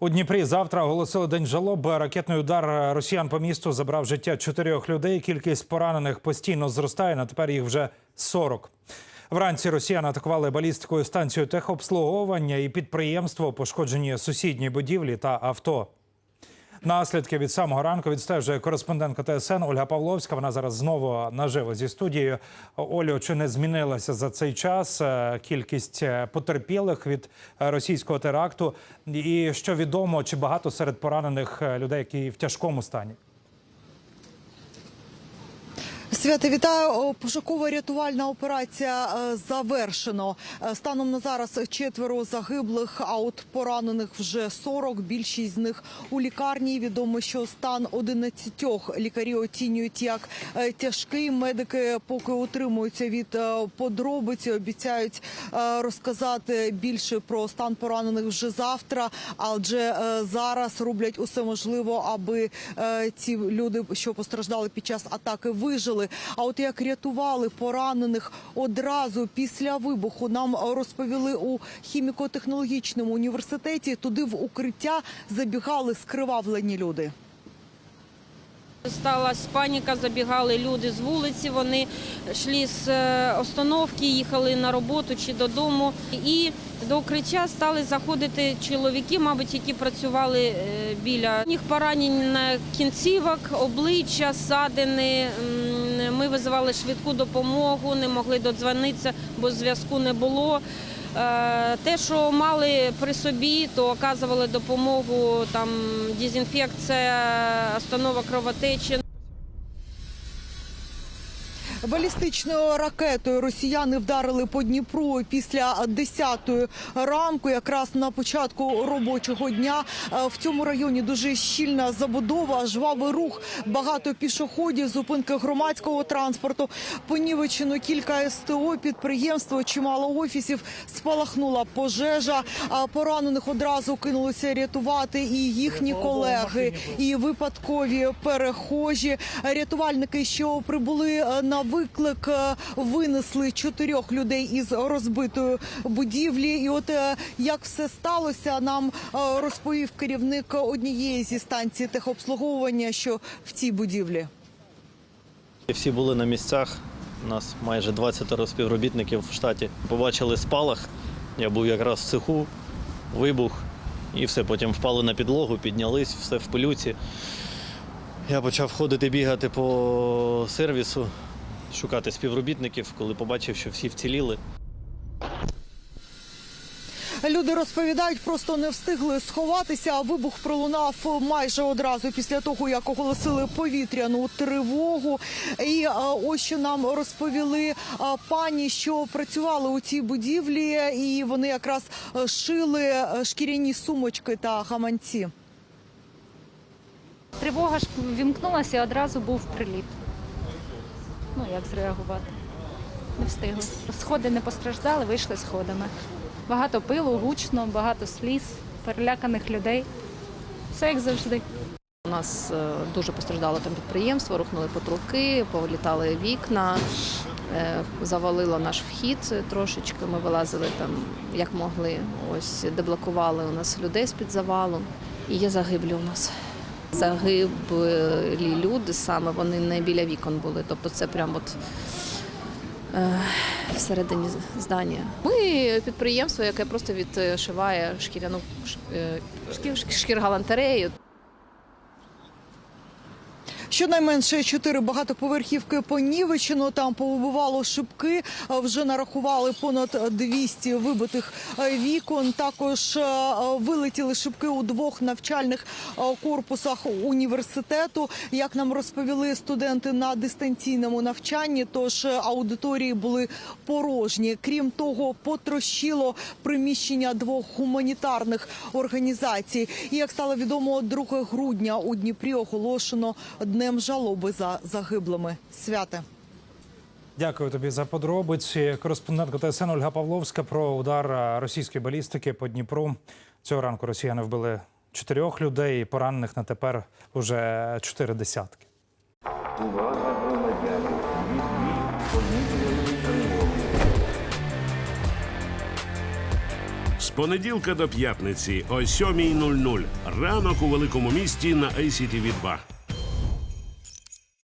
У Дніпрі завтра оголосили день жалоби. Ракетний удар росіян по місту забрав життя чотирьох людей. Кількість поранених постійно зростає. На тепер їх вже 40. Вранці росіяни атакували балістикою станцію техобслуговування і підприємство, пошкоджені сусідні будівлі та авто. Наслідки від самого ранку відстежує кореспондентка ТСН Ольга Павловська. Вона зараз знову наживо зі студією. Олю, чи не змінилася за цей час е, кількість е, потерпілих від е, російського теракту? І що відомо, чи багато серед поранених людей, які в тяжкому стані? Свята, вітаю. О, Пошукова-рятувальна операція е, завершено. Е, Станом на зараз четверо загиблих, а от поранених вже 40. Більшість з них у лікарні. Відомо, що стан 11 лікарів оцінюють як е, тяжкий. Медики поки утримуються від подробиці. Обіцяють розказати більше про стан поранених вже завтра. Адже зараз роблять усе можливе, аби ці люди, що постраждали під час атаки, вижили. А от як рятували поранених одразу після вибуху, нам розповіли у хіміко-технологічному університеті. Туди в укриття забігали скривавлені люди. Сталася паніка, забігали люди з вулиці. Вони йшли з е, остановки, їхали на роботу чи додому. І до укриття стали заходити чоловіки, мабуть, які працювали е, біля У них поранення кінцівок, обличчя, ссадини. М, Ми визивали швидку допомогу, не могли додзвонитися, бо зв'язку не було. Е, Те, що мали при собі, то оказували допомогу там дезінфекція, останова кровотечі. Балістичною ракетою росіяни вдарили по Дніпру після 10-ї ранку, якраз на початку робочого дня. Е, В цьому районі дуже щільна забудова, жвавий рух, багато пішоходів, зупинки громадського транспорту, понівечено кілька СТО, підприємство, чимало офісів, спалахнула пожежа. Поранених одразу кинулися рятувати і їхні колеги, і випадкові перехожі. Рятувальники, що прибули е, на виклик, е, винесли чотирьох людей із розбитої будівлі. І от е, як все сталося, нам е, розповів керівник однієї зі станцій техобслуговування, що в цій будівлі. Всі були на місцях. У нас майже 20 співробітників в штаті. Побачили спалах. Я був якраз в цеху, вибух, і все. Потім впали на підлогу, піднялись, все в пилюці. Я почав ходити, бігати по сервісу, шукати співробітників, коли побачив, що всі вціліли. Люди розповідають, просто не встигли сховатися. а Вибух пролунав майже одразу після того, як оголосили повітряну тривогу. І ось що нам розповіли пані, що працювали у цій будівлі, і вони якраз е, шили е, шкіряні сумочки та гаманці. Тривога ж вімкнулася і одразу був приліт. Ну, як зреагувати? Не встигли. Сходи не постраждали, вийшли сходами. Багато пилу, гучно, багато сліз, переляканих людей. Все як завжди. У нас е, дуже постраждало там підприємство, рухнули потолки, повилітали вікна, е, завалило наш вхід трошечки. Ми вилазили там як могли. Ось деблокували у нас людей з-під завалу. І є загиблі у нас. Загиблі люди саме вони не біля вікон були. Тобто це прямо от е, всередині здання. Ми підприємство, яке просто відшиває шкіряну е, шкіргалантерею. Щонайменше чотири багатоповерхівки понівечено. Там повибивало шибки. Вже нарахували понад 200 вибитих е, вікон. Також е, вилетіли шибки у двох навчальних е, корпусах університету. Як нам розповіли студенти на дистанційному навчанні, тож аудиторії були порожні. Крім того, потрощило приміщення двох гуманітарних організацій. І як стало відомо, 2 грудня у Дніпрі оголошено днем жалоби за загиблими. Святе. Дякую тобі за подробиці. Кореспондентка ТСН Ольга Павловська про удар російської балістики по Дніпру. Цього ранку росіяни вбили чотирьох людей. Поранених на тепер уже чотири десятки. Увага громадяни! З понеділка до п'ятниці о 7.00. Ранок у великому місті на ICTV 2